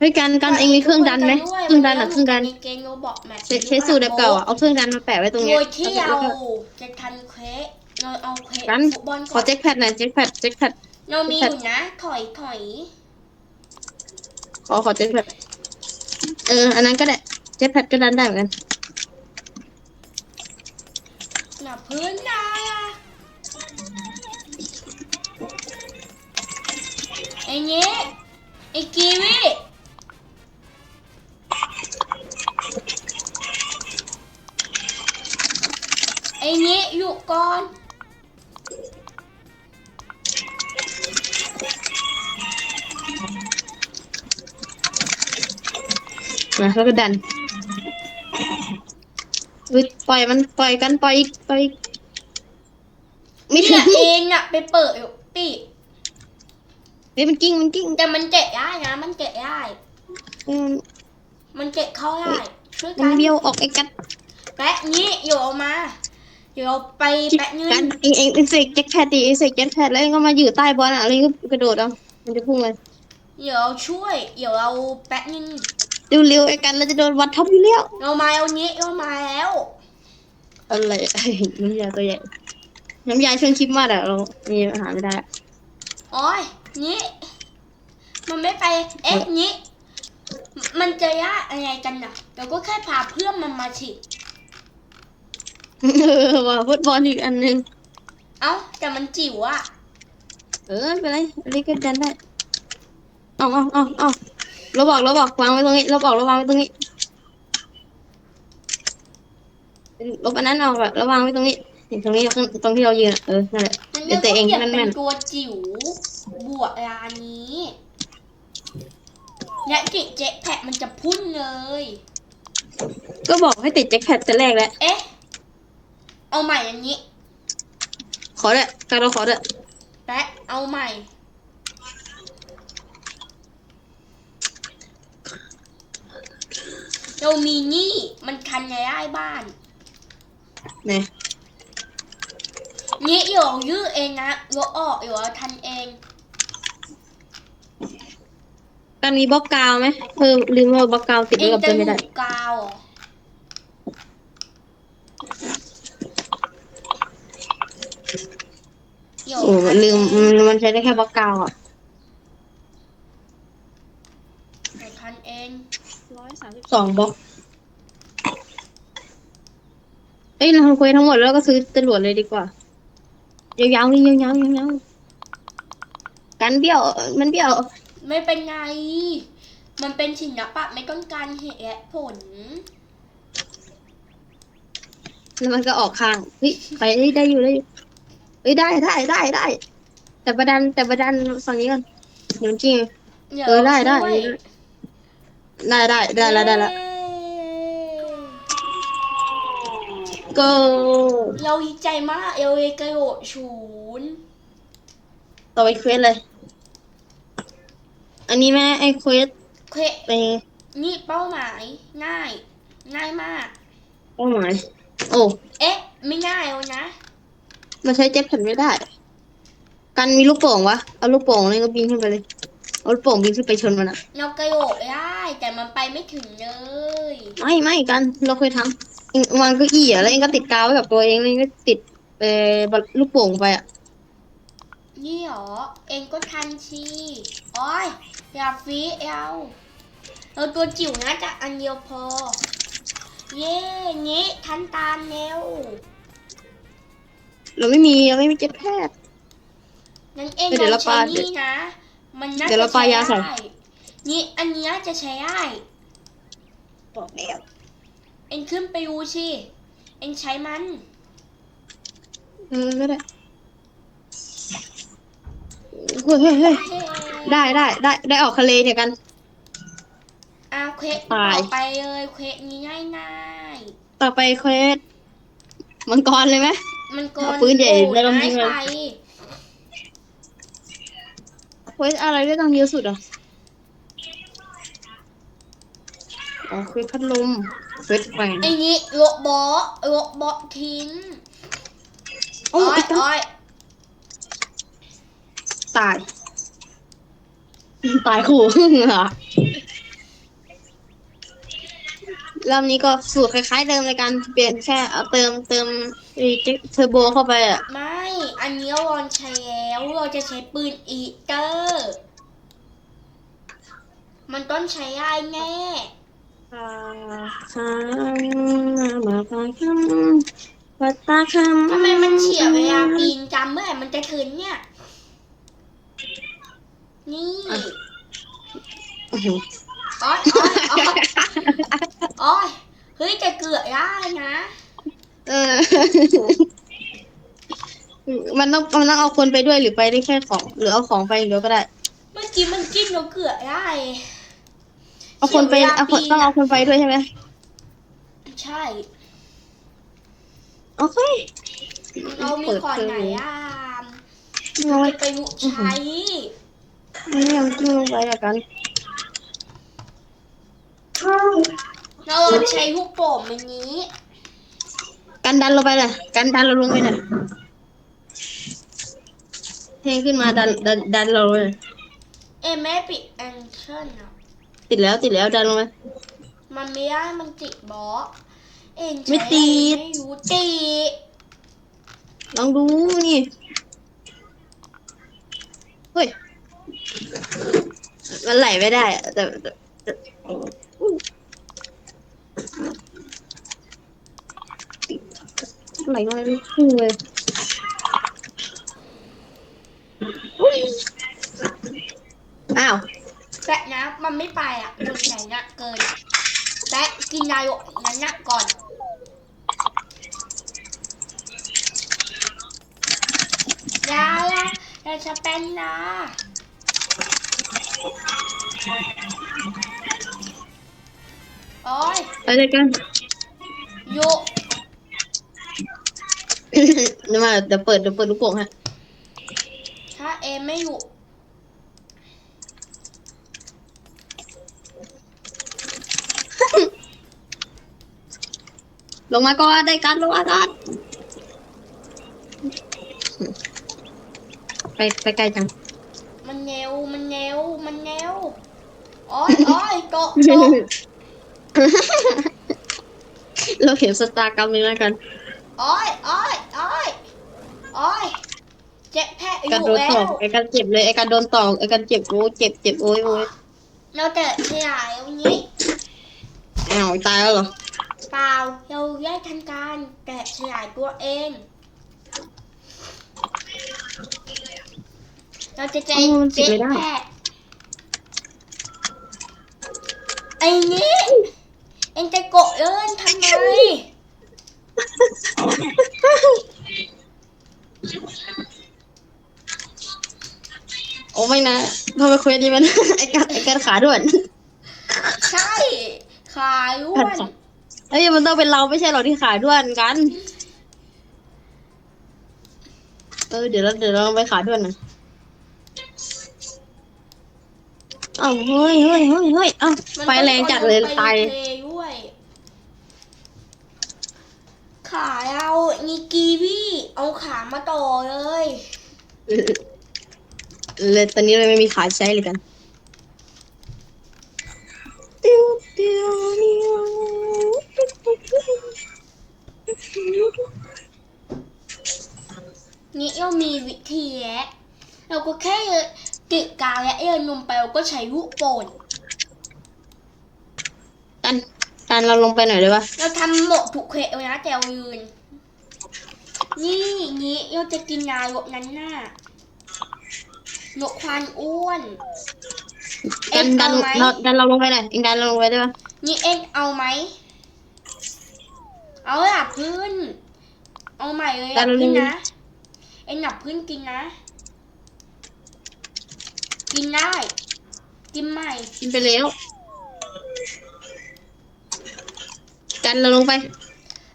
เฮ้ยกันกันเองมีเครื่องดันไหมเครื่องดันอะเครื่องดันในเกมโรบอกแมทใช้ใช้สูตรแบบเก่าอะเอาเครื่องดันมาแปะไว้ตรงโดเนี้ยยที่แล้วเราก็จะทันเควสเราเอาเควสกันฟุตบอลขก่ออนแจ็คแพดหน่อยแจ็คแพดแจ็คแพดเรามีอยู่นะถอยถอยขอขอแจ็คแพดเอออันนั้นก็ได้แจ็คแพดก็ดันได้เหมือนกันหนาพื้นนายอะไอ้เนี้ยไอ้กีวี ไอ้เนี้ยอยู่ก่อนนะแล้วก็ดันเฮ้ยปล่อยมันปล่อยกันปล่อยอีกปล่อยอีกไม่ถึเนี่ยงเองอะไปเปิดอยู่ปีเฮ้ยมันกิ้งมันกิ้งแต่มันเกะได้นะมันเกะได้ เออมันเกะเข้าได้ช่วยมักันนเบี้ยวออกไอ้กัด แปะนี้เดี๋ยวเอามา เดี๋ยวเอาไปแปะเงิกันนเองเองเองเสกแจ็คแพดดิเองเสกแจ็คแพดแล้วเองก็มาอยู่ใต้บอลอะแล้วเองก็กระโดดเอามันจะพุ่งเลยเดี๋ยวเอาช่วย เดี๋ยวเราแปะเงินเร็วๆไอ้กันเราจะโดนวัดท็อปอยู่แล้วเรามาเอานี้เรามาแล้ว อะไรน้ำยาตัวใหญ่น้ำยาช่วงคลิปมาอะเรามีอาหารไม่ได้อะโอ้ยนี้มันไม่ไป เอ๊ะนี้มันจะยากอะไรกันน่ะเราก็แค่พาเพื่อนมันมาสิ เออว่าฟุตบอลอีกอันหนึง เอ้าแต่มันจิ๋วอะเออไม่เป็นไรอันนี้ก็ดันได้เอาเอาเอาเอาเราบอกเราบอกวางไว้ตรงนี้เราบอกเราวางไว้ตรงนี้ลบอันนั้นออกอะเราวางไว้ตรงนี้นี่ตรงนี้ตรงที่เรายืนอะเออนั่นแหละ มันเดี๋ยวแต่เองก็แม่เป็น นตัวจิ๋วบวกร้านนี้ และจิเจ็ตแพ็กมันจะพุ่นเลยๆก็บอกให้ติดแจ็คแพดแต่แรกแล้ว เอ๊ะ เอาใหม่อันนี้ ขอด้วยการเราขอด้วยแปะเอาใหม่ เรามีหนี่มันคันในไร่บ้าน เนี่ยนี่เดี๋ยวยื้อเองนะยกออกเดี๋ยวทันเองการมีบล็อกกาวไหมเออลืมว่าบล็อกกาวติดเอไว้งกับจะตัวหไม่ได้นูกาวเหรอเดี๋ยว โอ้ทันลืมเออืงมมันใช้ได้แค่บล็อกกาวอะเดี๋ยวทันเองร้อยสามสิบสองบล็อกเอ้ยเราทำเควสทั้งหมดแล้วก็ซื้อจรวดเลยดีกว่ายาวๆนี่ยาวๆยาวๆกันเบี้ยวมันเบี้ยวไม่เป็นไง มันเป็นศิลปะไม่ต้องการเหตุและผล แล้วมันก็ออกข้างเฮ้ยไปเฮ้ยได้อยู่ได้อยู่ เฮ้ยได้ได้ได้ได้ แต่ประดันแต่ประดันฝั่งนี้ก่อนเดี๋ยวจริงเดี๋ยวเออได้ได้ช่วยได้ได้ได้แล้วได้แล้วเย้ go เราดีใจมากเอลเอกระโดดศูนย์ต่อไปเควสเลย อันนี้แม่ไอ้เควสเคไปนี่เป้าหมายง่าย ง่ายมาก เป้าหมาย โอ้ เอ๊ะ ไม่ง่ายแล้วนะ มันใช้เจ็ตแผ่นไม่ได้ กันมีลูกโป่งวะ เอาลูกโป่งเลยก็บินขึ้นไปเลย เอาลูกโป่งบินขึ้นไปชนมันอะเรากระโดดได้ แต่มันไปไม่ถึงเลยไม่ไม่กันเราเคยทำเองวางเก้าอี้อะแล้วเองก็ติดกาวไว้กับตัวเองแล้วเองก็ติดเอ่อลูกโป่งไปอะนี่หรอ เองก็ทันชีโอ้ยอย่าฟีเอลเราตัวจิ๋วนะจะอันเดียวพอ เย่งี้ทันตามเร็ว เราไม่มีเราไม่มีเจ็ตแพดงั้นเองเดี๋ยวลเราองใช้ปานี่นะ มันน่าเดี๋ยวเราจะปาใช้ยาใส่ ได้นี่อันเนี้ยจะใช้ได้บอกแล้วเองขึ้นไปดูสิเองใช้มัน เออก็ได้เฮ้ยเฮ้ยเฮ้ยได้ได้ได้ได้ออกทะเลเนี่ยกัน อาเควสตายต่อไปเลยเควสนี้ง่ายง่ายต่อไปเควสมังกรเลยไหมๆ มันก็เอาปืนใหญ่โอ้แล้วก็ยิงเลยง่ายไปเควสอะไรได้ตังค์เยอะสุดอะอ๋อเควสพัดลมเควสแขวนไอ้นี้โรบอทโรบอททิ้งโอ้โอ้ยยโอ้ยตาย ตายขู่ เหรอ รอบนี้ก็สูตรคล้าย ๆ เดิมในการเปลี่ยนแค่เอาเติมเติมเทอร์โบเข้าไปอะไม่ อันนี้วอนใช้แล้วเราจะใช้ปืนอีเตอร์ มันต้องใช้ได้แน่มาปาคำวัดตาคำทำไมมันเฉียบเวลาปีนจำเมื่อไหร่มันจะถึงเนี่ย นี่อื้อหือ โอ้ยโอ้ยโอ้ยโอ้ยเฮ้ยจะเกือบได้นะเออ มันต้องมันต้องเอาคนไปด้วยหรือไปได้แค่ของ หรือเอาของไปเดียวก็ได้ เมื่อกี้มันจิ้มเราเกือบได้เอาคนไปเอาคนต้องเอาคนไปด้วยใช่ไหมใช่โอเคเรามีขอนไหนอะเอาไว้จะไปลุใช้ไม่ยอมจิ้มลงไปละกัน เราใช้ลูกโป่งแบบนี้ กันดันลงไปเลยกันดันเราลงไปเลยเทขึ้นมาดันดันดันเราเลยเอยแม่ปิดแอนเชิลอะติดแล้วติดแล้วดันลงไป มันไม่ได้มันติดบล็อกเอ็นใช้ไม่ติด ไม่รู้ติดลองดูนี่เฮ้ยมันไหลไม่ได้อะแต่แต่แต่ ไหลมาไม่ขึ้นเลยอุ๊ยอ้าวแต่นะมันไม่ไปอะมันไหนนะเกินแต่กินนายกนั้นนะก่อนยายาเราจะเป็นนะ โอ้ยไปเลยกันโยเดี๋ยวมาเดี๋ยวเปิดเดี๋ยวเปิดลูกโป่งฮะถ้าเอไม่อยู่ลงมาก่อนได้กันลงมาก่อนไปไปไกลจังมันเนวมันเนวมันเนวโอ้ยโอ้ยโตะโตะ เราเห็นสตาร์กรรมนี้แล้วกัน โอ้ยโอ้ยโอ้ยโอ้ยเจ็บแผลอการยู่โดนแล้ตอวกไอ้การเจ็บเลยไอ้การโดนตอกไอ้การเจ็บโอ้ยเจ็บเจ็บโอ้ยโอ้ยเราเจอขยายวันนี้อ้าวตายแล้วเหรอเปล่าเราแยกทันการแกะขยายตัวเอง เราจะเจอ้าวมันเจ็บเจ็ไม่ได้แผลไอ้นี้เอ็งจะโกะเอินทำไม โอ้ไม่นะทำไมเควสนี้มัน ไอ้การไอ้การขาด่วนใช่ขายอ้วนเอ้ยมันต้องเป็นเราไม่ใช่หรอที่ขาด่วนกัน เออเดี๋ยวเราเดี๋ยวเราไปขาด่วนนะอ้าวเฮ้ยเฮ้ยเฮ้ยเฮ้ยอ้าวมันไฟแรงจัดเลยต้องตายไปรีเพลย์ด้วยขาเอานิ กีวี่เอาขามาต่อเลย เลยตอนนี้เราไม่มีขาใช้เลยกันติ้วติวนิวนี่เรามีวิธีแล้วเราก็แค่ติดกาวและเอ็นนมไปเราก็ใช้ลูกโป่งกันกันเราลงไปหน่อยได้ปะเราทำหมดทุกเควสเลยนะแต่เรายืนนี่นี้เราจะกินยาลดนั้นน่ะลดความอ้วน เอ็กันงดัเอานไหมเราดันเราลงไปหน่อยเองดันเราลงไปได้ปะนี่เอ็งเอาไหม เอาหลับพื้น เอาใหม่เลยหลับพื้นนะ เอ็งหลับพื้นกินนะ กินได้ กินใหม่ กินไปแล้วกันเราลงไป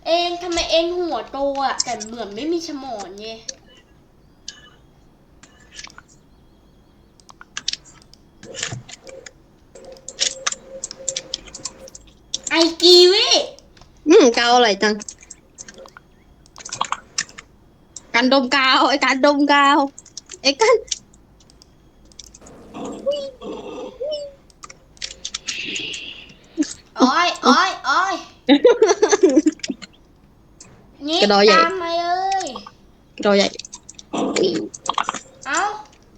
เอ็งทำไมเอ็งหัวโตอะแต่เหมือนไม่มีสมองไงไอกีวิอืมกาวอร่อยจังกันดมกาวไอ้การดมกาวไอ้กันโอ้ยโอ้ยโอ้ย งี้กระดอใหญ่ ตามมาเลย กระดอใหญ่นี่เอา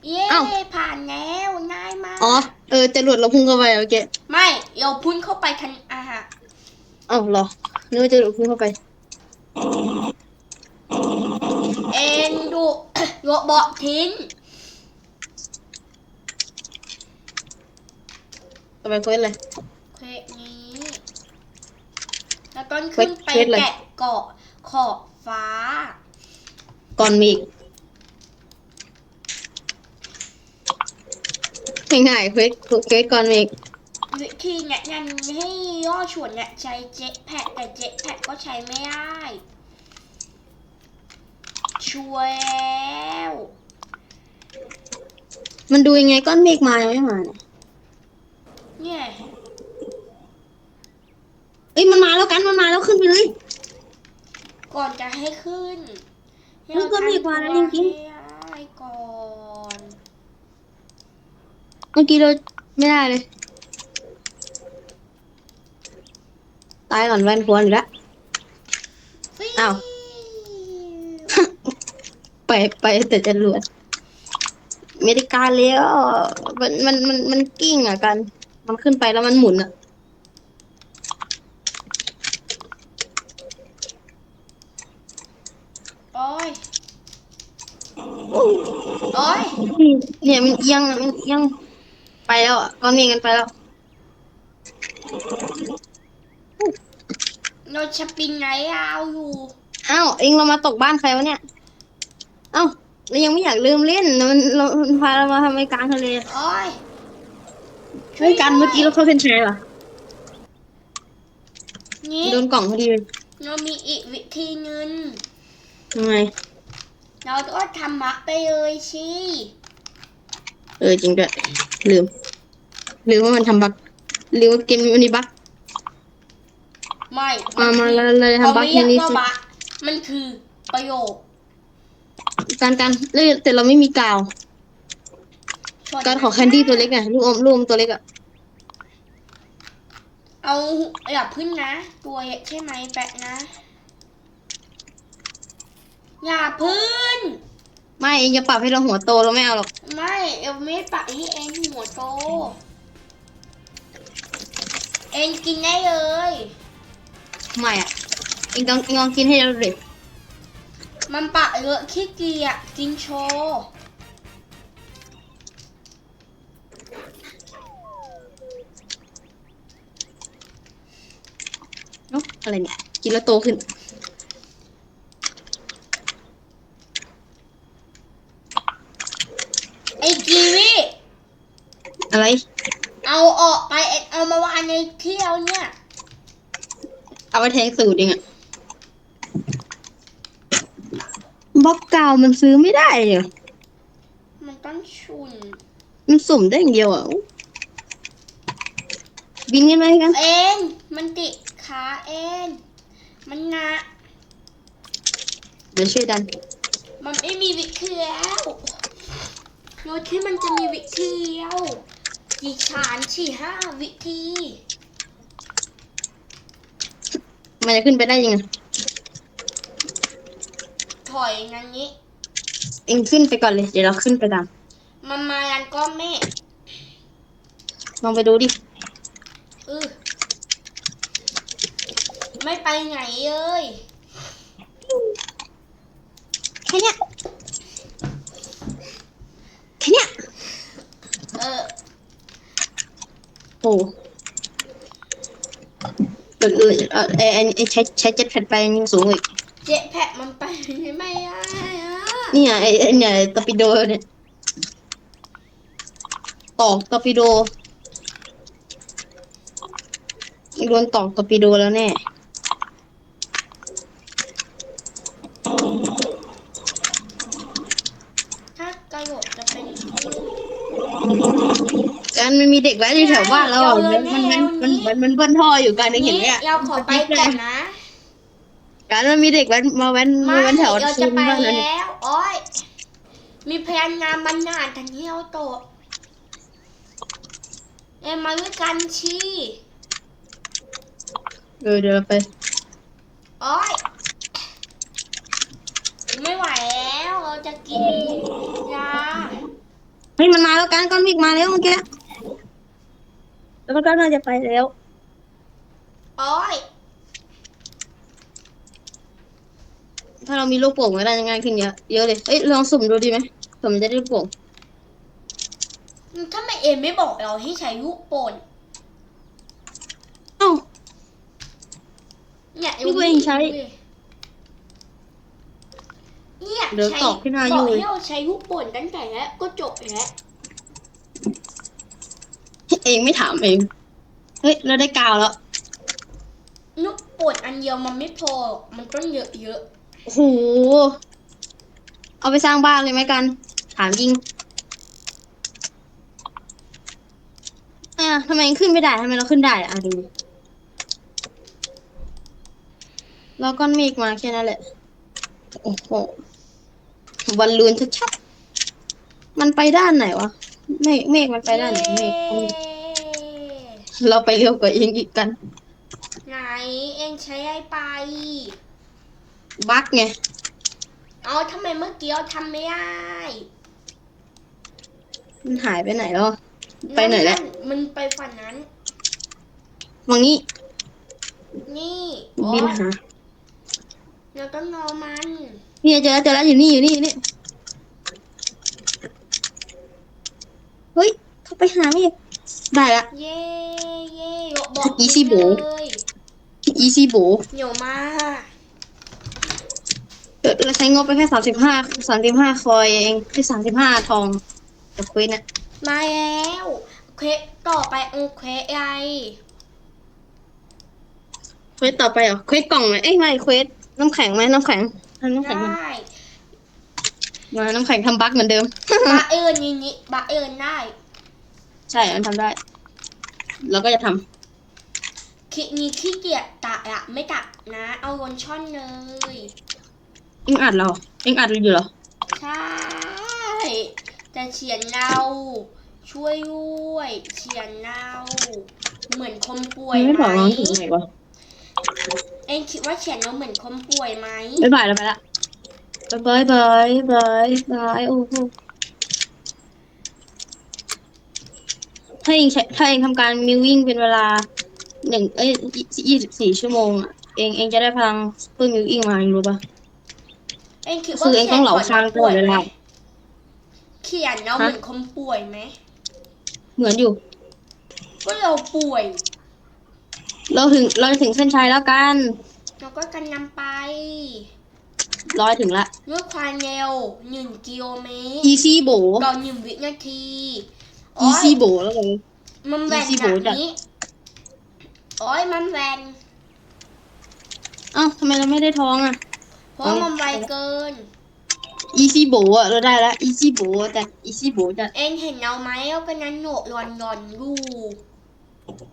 เย้เอ้า ผ่านแล้วง่ายมาก อ๋อ เออจรวดเราพุ่งเข้าไปโอเคไม่เราพุ่งเข้าไปทันอาหารเอ้าเหรอนึกว่าจรวดพุ่งเข้าไป เอ็นดูโรบอททิ้ง ต่อไปเควสเลย เควสนี้ แล้วก็ขึ้นไปเควสอะไรแกะเกาะ ขอบฟ้า ก่อนมีอีกง่ายๆเควสเควสก่อนมีอีกวิธีแนะนำให้ย่อส่วนเนี่ยใช้เจ็ตแพดแต่เจ็ตแพดก็ใช้ไม่ได้ช่วยแล้วมันดูยังไงก้อนเมฆมายังไม่มาเนี่ยเนี่ย เอ้ยมันมาแล้วกันมันมาแล้วขึ้นไปเลย ก่อนจะให้ขึ้นเฮ้ยก็มีกว่านะจริงๆให้ได้ก่อนเมื่อกี้เราไม่ได้เลย ตายก่อนแว่นควรอีกแล้วอ้าวไปไปแต่จะรวดไม่ได้การแล้วมันมันมันมันกิ้งอะกัน มันขึ้นไปแล้วมันหมุนอะ โอ้ยโอ้ย เนี่ยมันเอียงอะมันเอียงไปแล้วอะก้อนเมฆกันไปแล้ว เราจะปินไงเอาอยู่อ้าวเองเรามาตกบ้านใครวะเนี่ย เอ้าเรายังไม่อยากลืมเล่นมันเรามันพาเรามาทำไมกลางทะเลโอ้ยเฮ้ยกันเมื่อกี้เราเข้าเส้นชัยว่ะนี่โดนกล่องพอดีเลยเรามีอีกวิธีหนึงทำไมเราก็ทำมักไปเลยสิ เออจริงด้วยลืมลืมว่ามันทำบั๊กลืมว่าเกมนี้มันมีบั๊ก ไม่มามาเราเราจะเขาทำบั๊กไม่แค่เรียนี้กว่าสิ บักมันคือประโยคการการเลยแต่เราไม่มีกาวส่วนการของแคนดี้ตัวเล็กอะลูกอมลูกอมตัวเล็กอะเอาอย่าพึ่งนะ ตัวเล็กใช่ไหมแปะนะ อย่าพึ่ง ไม่เองจะปรับให้เราหัวโตเราไม่เอาหรอก ไม่เอลไม่ปะให้เองหัวโต เองกินได้เลยไม่อะเองต้องเองลองกินให้เราเด็กมันปะเลอะขี้เกียจกินโชว์เนาะอะไรเนี่ย กินแล้วโตขึ้น ไอ้กีวี อะไร เอาออกไปเอ็งเอามาวางในเที่ยวเนี่ยเอาไปแทงสูตรเองอะบล็อกกาวมันซื้อไม่ได้เหรอมันต้องชุน มันสุ่มได้อย่างเดียวอะอู้บินกันไหมกัน เองมันติดขาเองมันหนะเดี๋ยวช่วยดัน มันไม่มีวิธีแล้วรถที่มันจะมีวิธีเดียว กี่ฐานสี่ห้าวิธี มันจะขึ้นไปได้ยังไงถอยงั้นนี้ เองขึ้นไปก่อนเลย เดี๋ยวเราขึ้นไปตามมันมายันก้อนเมฆลองไปดูดิ เออไม่ไปไหนเลยแค่เนี้ยแค่เนี้ย เออโอ้ เออเออเออเออเออใช้ใช้เจ็ตแพดไปยังสูงอีกเจ็ตแพ็กมันไปไม่ได้อะนี่ไงไอ้ไอ้เนี่ยตอร์ปิโดเนี่ยตอกตอร์ปิโดโดนตอกตอร์ปิโดแล้วแน่ ถ้ากระโดดจะเป็น กัน มันมีเด็กแว้นอยู่แถวบ้านเราอะมันมันมันมันมันมันเบิ้ลท่ออยู่กันเองเห็นไหมอะเราขอไปก่อนนะกันมันมีเด็กแว้นมาแว้นไม่มาแว้นแถวเราซูจะนไปบ้านเราแล้เนี่ยวโอ้ยมีแผนงานบรรณาทันเที่ยวโตะเอ็มมาด้วยกันชีเออเดี๋ยวเราไปโอ้ยกินยา เฮ้ยมันมาแล้วกันก้อนเมฆมาแล้วเมื่อกี้ แล้วมันก็น่าจะไปแล้ว โอ้ยถ้าเรามีลูกโป่งก็ได้ง่ายขึ้นเยอะเยอะเลยเอ้ยลองสุ่มดูดีไหมสุ่มจะได้ลูกโป่งถ้าไม่เอ็มไม่บอกเราให้ใช้ลูกโป่นเอ้า เนี่ยนี่ตัวเองใช้เนี่ยเดี๋ยวใช้ตอบพี่นาบอยู่อกให้เราใช้ลูกโป่นตั้งแต่แรกก็จบแล้ว เองไม่ถามเอง เฮ้ย เราได้กาวแล้ว ลูกโป่นอันเดียวมันไม่พอ มันต้องเยอะเยอะโอ้โห เอาไปสร้างบ้านเลยไหมกัน ถามจริง อะทำไมขึ้นไม่ได้ทำไมเราขึ้นได้อะดูแล้วก้อนเมฆมาแค่นั้นแหละ โอ้โหบอลลูนชัดๆมันไปด้านไหนวะ เมฆเมฆมันไปด้านไหน เมฆ เย้เราไปเร็วกว่าเองอีกกัน ไหนเองใช้ไอ้ไป บั๊กไง เอาทำไมเมื่อกี้เราทำไม่ได้มันหายไปไหนแล้ว ไปไหนแล้ว มันไปฝั่งนั้นวังนี้ นี่บินโอ๊ยหาเราต้องรอมันนี่เจอแล้วเจอแล้วอยู่นี่อยู่นี่อยู่นี่เฮ้ย เข้าไปหาเมฆ ได้ละ เย่เย่บอกอีซี่โบเลยอีซี่โบเดี๋ยวมาเราใช้งบไปแค่สามสิบห้าสามสิบห้าคอยเองคือสามสิบห้าทองกับคุยเนี่ยมาแล้วเควสต่อไปเอาเควสไอเควสต่อไปเหรอเควสกล่องไหมเอ้ยไม่เควสน้ำแข็งไหมน้ำแข็งทำน้ำแข็งได้มามาน้ำแข็งทำบั๊กเหมือนเดิมบาเอิญนี่นี่บาเอิญได้ ใช่มันทำได้ เราก็จะทคลิปนี้ขี้เกียจตัดอะไม่ตัดนะ เอาวนช่อนเลยำเอ็งอัดเราเอ็งอัดอยู่เหรอ ใช่แต่เขียนเราช่วยด้วยเขียนเราเหมือนคนป่วยไม่ไหบอกมน้องถึงไหนวะเอ็งคิดว่าเขียนเราเหมือนคนป่วยไหม บ๊ายบายแล้วไปละบายบายบายบายโอ้โห ถ้าเองใช้ถ้าเองทำการมิววิ่งเป็นเวลาหนึ่งเอ้ยยี่สิบสี่ชั่วโมงอะเองเองจะได้พลังเพิ่มมิววิ่งมาเองรู้ปะเอ็งคิดคือว่าเองต้องเหลาขียนค้างตลอดเวลาเขียนเราฮะเหมือนคนป่วยไหมเหมือนอยู่ก็เราป่วย เราถึงเราถึงเส้นชัยแล้วกัน เราก็กันนำไปร้อยถึงละด้วยความเร็วหนึ่งกิโลเมตร easy โบต่อหนึ่งวินาทีโอ้ย easy โบแล้วกัน มันแหวน Easy แบบโบจัด นี้ โอ้ยมันแหวนอ้าวทำไมเราไม่ได้ท้องอะ เพราะมันไวเกิน easy โบอะเราได้ละ easy โบแต่ easy โบจะเอ็งเห็นเราไหมเราก็นั้นโหนกหลอนหลอนๆอยู่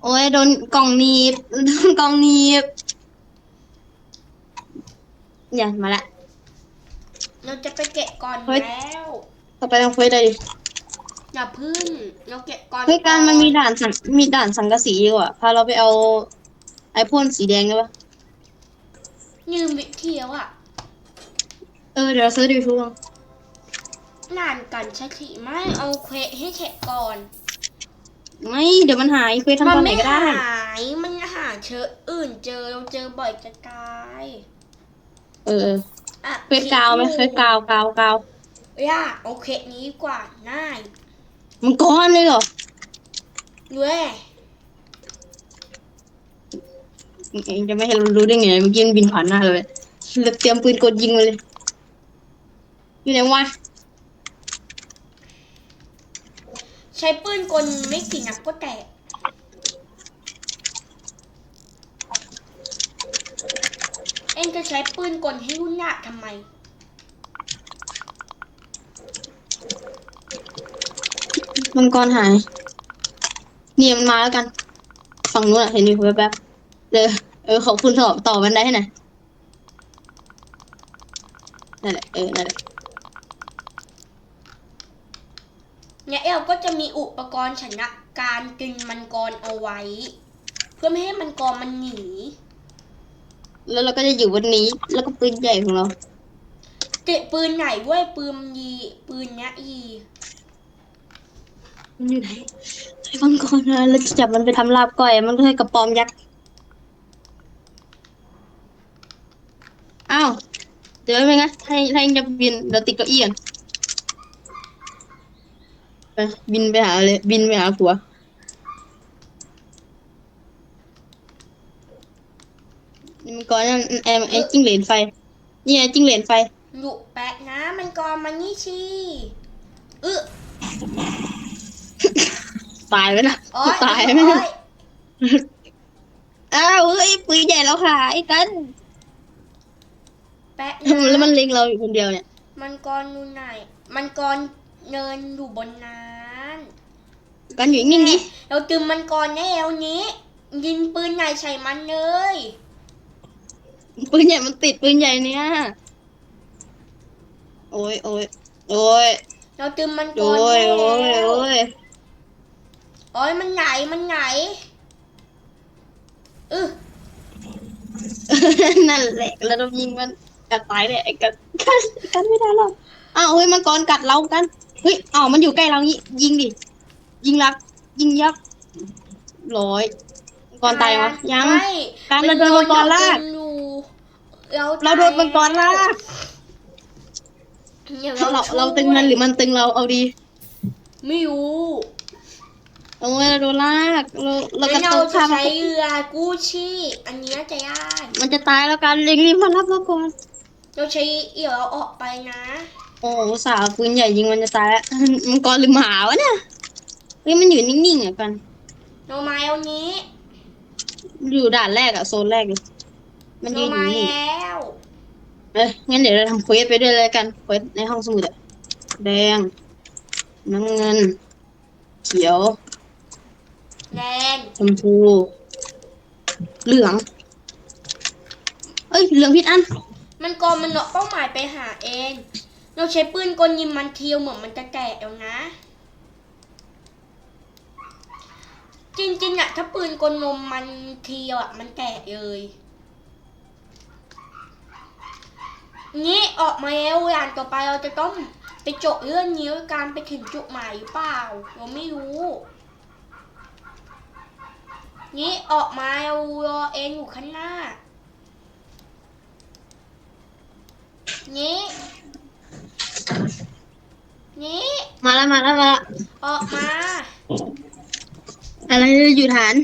โอ้ยโดนกล่องหนีบโดนกล่องหนีบเนี่ยมาละ เราจะไปเก็บก่อนเฮ้ย แล้ว ต่อไปลองเฟซได้ดิ อย่าพึ่งเราเก็บก่อนเฮ้ยการมันมีอนด่านสังมีด่านสังกะสีดีกว่าพาเราไปเอาไอพ่นสีแดงได้ปะยืมวิเทียวอะเออเดี๋ยวเราเซิร์ชดูทุกคนนานกันชักทีไม่เอาเควสให้เช็คก่อน ไม่เดี๋ยวมันหายเควสทำมัตอนไหนไม่ก็ได้หายมันหาเชื้ออื่นเจอเราเจอบ่อยจะตายเอออะเควสกาวไหมเควสกาวกาวกาวย่าโอเคนี้ดีกว่าง่าย มังกรเลยเหรอด้วยเองจะไม่ให้เรารู้ได้ไงเมื่อกี้มันบินผ่านหน้าเลยเราเตรียมปืนกดยิงมาเลย อยู่ไหนวะใช้ปืนกลไม่กี่นัดก็แตกเอ็งจะใช้ปืนกลให้รุ่นยากทำไม มังกรหายเนี่ยมันมาแล้วกัน ฝั่งนู้นอะเห็นอยู่แป๊บๆเออเออขอบคุณต่อต่อบันไดให้หน่อยนั่นแหละเออนั่นแหละเนี่ยเอลก็จะมีอุปกรณ์ชนะการดึงมังกรเอาไว้ เพื่อไม่ให้มังกรมันหนี แล้วเราก็จะอยู่บนนี้แล้วก็ปืนใหญ่ของเราเจ็บปืนไหนเว้ยปืนยีปืนเนี้ยยี มันอยู่ไหนไอ้มังกรนะแล้วจะจับมันไปทำลาบก้อย มันก็ให้กระปอมยักษ์อ้าวเดี๋ยวไม่งั้นถ้าถ้ายังจะบินเดี๋ยวติดเก้าอี้กันไปบินไปหาเลยบินไปหาผัวนี่มังกรนั่นแอมไอ้จิ้งเหลนไฟ นี่ไงจิ้งเหลนไฟหยุแปะนะ มันกรมันนี่ชีอึ ตายไหมนะโอ้ยตายไหมโอ้นะยอ้าวเฮ้ยปืนใหญ่แล้วค่ะไอ้กันแปะแล้วมันนะเล็งเราอยู่คนเดียวเนี่ยมันกรอยู่ไหน มันกรเนินอยู่บนนั้นกันอยู่นิ่งๆดิเราจึมมันกรแนวนี้ ยิงปืนใหญ่ใส่มันเลยปืนใหญ่มันติดปืนใหญ่เนี่ยโอ้ยโอ้ยโอ้ยเราจึมมันกโอ้รยแนโอ้ยวโอ้ย โอ้ยมันไหนมันไหนอึนั่นแหละแล้วเรายิงมันกัดตายเลยไอ้กันกันกันไม่ได้หรอกอ้าวเฮ้ยมังกรกัดเรากันเฮ้ยอ้าวมันอยู่ใกล้เรานี่ยิงดิยิงรัก ยิงยักษ์ร้อยมังกรตายวะยังไม่การเราโดนมังกรลากมันอยู่เราเราโดนมังกรลากดี๋ยวเราเราช่วยเราตึงมันหรือมันตึงเราเอาดี ไม่รู้ โอ้ยเราโดนลากเราเราแล้วกระเราตุกจะข้ามใช้เรือกู้ชีพอันเนี้ยจะยากมันจะตายแล้วกันเร่งรีบมารับเราก่อนเราใช้เดี๋ยวเราออกไปนะ โอ้อุตสาวปืนใหญ่ยิงมันจะตายแล้วมันกรหรือหมาวะเนี่ยเฮ้ยมันอยู่นิ่งๆอะกันเรามาเอานี้ อยู่ด่านแรกอะโซนแรกเลยมันเรายืนอยู่มานิ่งแล้วเอ้ยงั้นเดี๋ยวเราทำเควสไปด้วยเลยกันเควสในห้องสมุดอะแดงน้ำเงิน เขียวแดง ชมพูเหลือง เอ้ย เหลืองผิดอัน มันกอมันเนาะเป้าหมายไปหาเอง เราใช้ปืนกลยิงมันเทียวเหมือนมันจะแตกแล้วนะ จริงๆอะถ้าปืนกลนมมันเทียวอะมันแตกเลยงี้ออกมาแล้วอย่างต่อไปเราจะต้องไปโจาะเรื่องนี้ด้วการไปถึงจุดหมายหรือเปล่า เราไม่รู้ งี้ออกมาเรารอเองอยู่ข้างหน้างี้งี้ มาแล้วมาแล้วมาแล้วออกมาอะไรอยู่ฐาน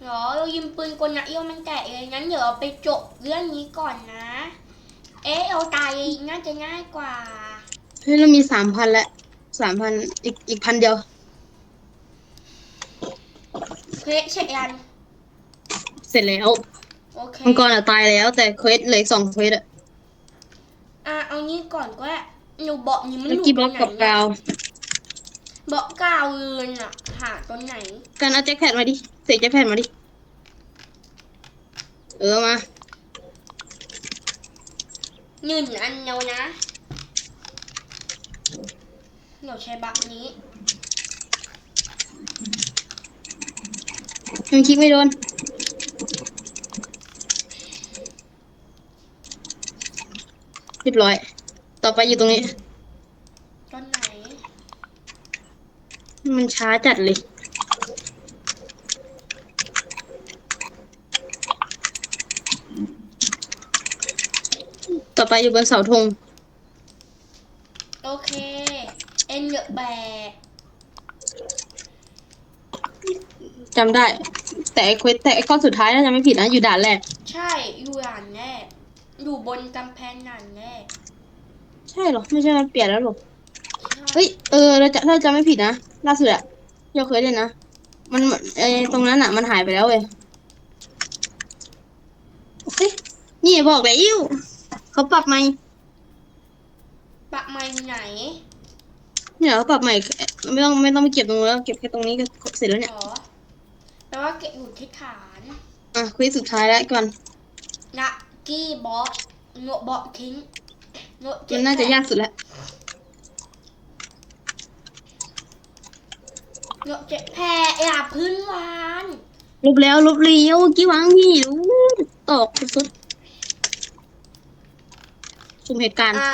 เดี๋ยวเรายิงปืนกลนะเอี้ยวมันแตกเลยงั้นเดี๋ยวเราไปจบเรื่องนี้ก่อนนะ เอ๊ะเอาตายน่าจะง่ายกว่าเฮ้ยเรามีสามพันแล้วสามพันอีกอีกพันเดียว เควสเสร็จยังเสร็จแล้วโอเค มังกรอะตายแล้วแต่เควสเหลืออกสองเควสอะอะเอางี้ก่อนก็ได้หนูบอกนี่มันเมื่ออยู่กี้บตรล็อกงไหนกับเนี่ยกาวบอกกาวเรือนอะหาตรงไหนกันเอาแจ็คแพดมาดิเสกแจ็คแพดมาดิ เออมา หนึ่งอันเดียวนะเดี๋ยวใช้บักนี้ มันคลิกไม่โดนเรียบร้อย ต่อไปอยู่ตรงนี้ ต้นไหน มันช้าจัดเลย ต่อไปอยู่บนเสาธงโอเค เอ็นเดอะแบกจำได้ แต่ไอ้เควสแต่ไอ้ข้อสุดท้ายน่าจะไม่ผิดนะอยู่ด่านแรกใช่อยู่ด่านแรกอยู่บนกำแพงด่านแรกใช่เหรอไม่ใช่มันเปลี่ยนแล้วหรอใช่เฮ้ยเออเราจะถ้าจำไม่ผิดนะล่าสุดอะที่เราเคยเล่นนะมันไอตรงนั้นอะมันหายไปแล้วเว้ยเฮ้ยนี่บอกแล้วอิ้วเขาปรับใหม่ปะไม้อยู่ไหนเนี่ยเขาปรับใหม่ไม่ต้องไม่ต้องไปเก็บตรงนู้นแล้วเก็บแค่ตรงนี้ก็เสร็จแล้วเนี่ยอ๋อ แปลว่าเก็บอยู่ที่ฐานอะคุยสุดท้ายแล้วก่อนนักกี้บอสโนบอสทิ้งโนเจ็มัดนน่าจะยากสุดแล้วโนเจ็ดแพรอย่าพื้นวานลบแล้วลบเลี้ยวกี่วังพี่รู้ตอกสุดสุ่มเหตุการณ์อะ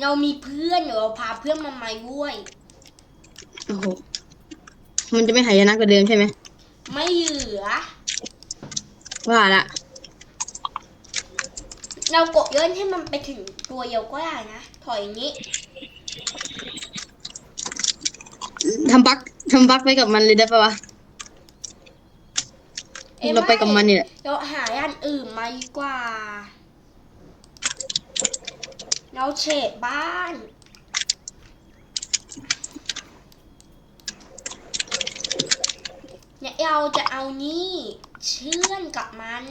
เรามีเพื่อนเดี๋ยวเราพาเพื่อนมาใหม่ด้วยโอ้โหมันจะไม่หายนะกว่าเดิมใช่ไหม ไม่เหลือ ว่าละเรากดเลื่อนให้มันไปถึงตัวเดียวก็ได้นะ ถอยอย่างนี้ ทำบักทำบักไปกับมันเลยได้ปะวะ เอ้ยเราไปกับมันนี่แหละเราหาอันอื่นมาดีกว่า เราเฉดบ้าน เนี่ยเราจะเอานี่เชื่อนกับมัน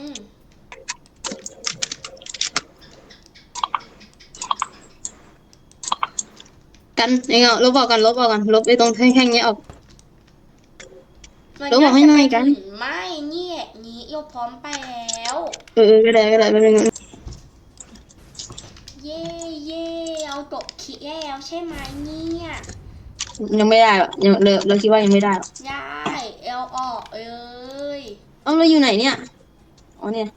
กันเองเอาลบออกกันลบออกกันลบไอ้ตรงแท่งๆนี้ออก มันแล้วบอกให้น่าจะหน่ไปอยกันถึงไม่เนี่ยนี้เราพร้อมไปแล้ว เออเออก็ได้ก็ได้แป๊บนึงเย่เย่เอาตกขีแล้วใช่ไหมเนี่ย ยังไม่ได้หรอกยังเราเราคิดว่ายังไม่ได้หรอก ได้เอาออกเลย เอ้าเราอยู่ไหนเนี่ย อ๋อเนี่ย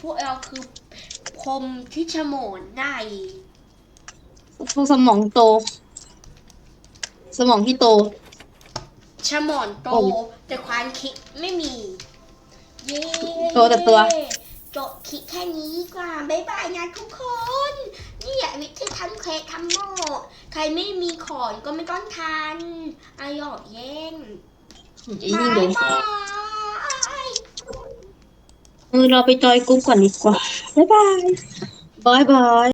พวกเราคือพรหมที่ฉมนได้ พวกสมองโต สมองที่โตฉมนโต โอ้แต่ความคิดไม่มี เย่โตแต่ตัว จบคิดแค่นี้ดีกว่าบ๊ายบายนะทุกคน นี่แหละวิธีทำเค้กทำโมดใครไม่มีขอนก็ไม่ต้องทานอายอกเย็น จะยิ่งโดนบายเออเราไปจอยกรุ๊ปก่อนดีกว่า บ๊ายบายบายบาย